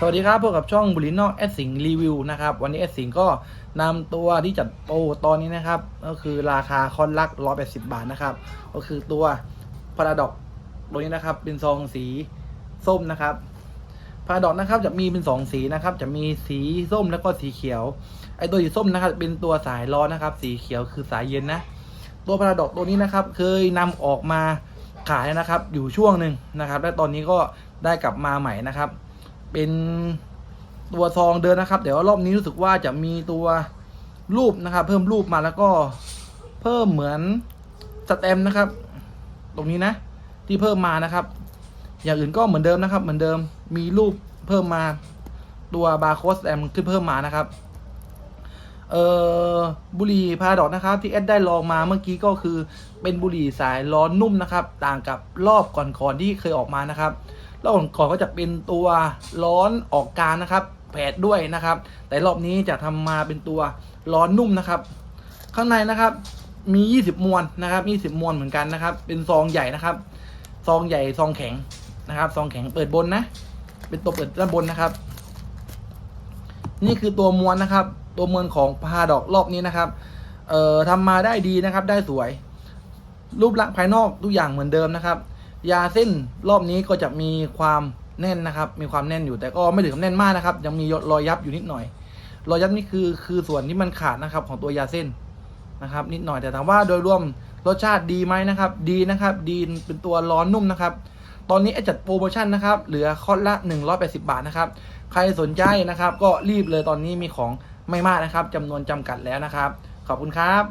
สวัสดีครับพบกับช่องบุรีนอกแอดสิงรีวิวนะครับ วันนี้แอดสิงก็นำตัวที่จัดโปรตอนนี้นะครับ ก็คือราคาคอนลัก180บาทนะครับ ก็คือตัวพาราดอกตัวนี้นะครับ เป็นซองสีส้มนะครับพาราดอกนะครับจะมีเป็นสองสีนะครับ จะมีสีส้มแล้วก็สีเขียว ไอตัวสีส้มนะครับ เป็นตัวสายร้อนนะครับ สีเขียวคือสายเย็นนะ ตัวพาราดอกตัวนี้นะครับ เคยนำออกมาขายนะครับ อยู่ช่วงหนึ่งนะครับ และตอนนี้ก็ได้กลับมาใหม่นะครับ เป็นตัวซองเดินนะครับ เดี๋ยวรอบนี้รู้สึกว่าจะมีตัวรูปนะครับ เพิ่มรูปมาแล้วก็เพิ่มเหมือนสแตมนะครับ ตรงนี้นะ ที่เพิ่มมานะครับ อย่างอื่นก็เหมือนเดิมนะครับ เหมือนเดิมมีรูปเพิ่มมาตัวบาร์โค้ดสแตมขึ้นเพิ่มมานะครับเออบุหรี่พาราดอกนะครับ ที่แอดได้ลองมาเมื่อกี้ก็คือเป็นบุหรี่สายร้อนนุ่มนะครับ ต่างกับรอบก่อนๆที่เคยออกมานะครับ รอบก่อนก็จะเป็นตัวร้อนออกกลารนะครับแผดด้วยนะครับ แต่รอบนี้จะทำมาเป็นตัวร้อนนุ่มนะครับ ข้างในนะครับมี 20 มวนนะครับ20 มวนเหมือนกันนะครับ เป็นซองใหญ่นะครับ ซองใหญ่ซองแข็งนะครับ ซองแข็งเปิดบนนะ เป็นตัวเปิดด้านบนนะครับ นี่คือตัวมวนนะครับ ตัวมวนของพาดอกรอบนี้นะครับ เอ่อทำมาได้ดีนะครับ ได้สวย รูปลักษณ์ภายนอกทุกอย่างเหมือนเดิมนะครับ ยาเส้นรอบนี้ก็จะมีความแน่นนะครับ มีความแน่นอยู่แต่ก็ไม่ถึงกับแน่นมากนะครับ ยังมีรอยยับอยู่นิดหน่อย รอยยับนี่คือคือส่วนที่มันขาดนะครับของตัวยาเส้นนะครับ นิดหน่อยแต่ถามว่าโดยรวมรสชาติดีไหมนะครับ ดีนะครับ ดีเป็นตัวร้อนนุ่มนะครับ ตอนนี้จัดโปรโมชั่นนะครับ เหลือคอร์ละ 180 บาทนะครับ ใครสนใจนะครับ ก็รีบเลยตอนนี้มีของไม่มากนะครับจำนวนจำกัดแล้วนะครับ ขอบคุณครับ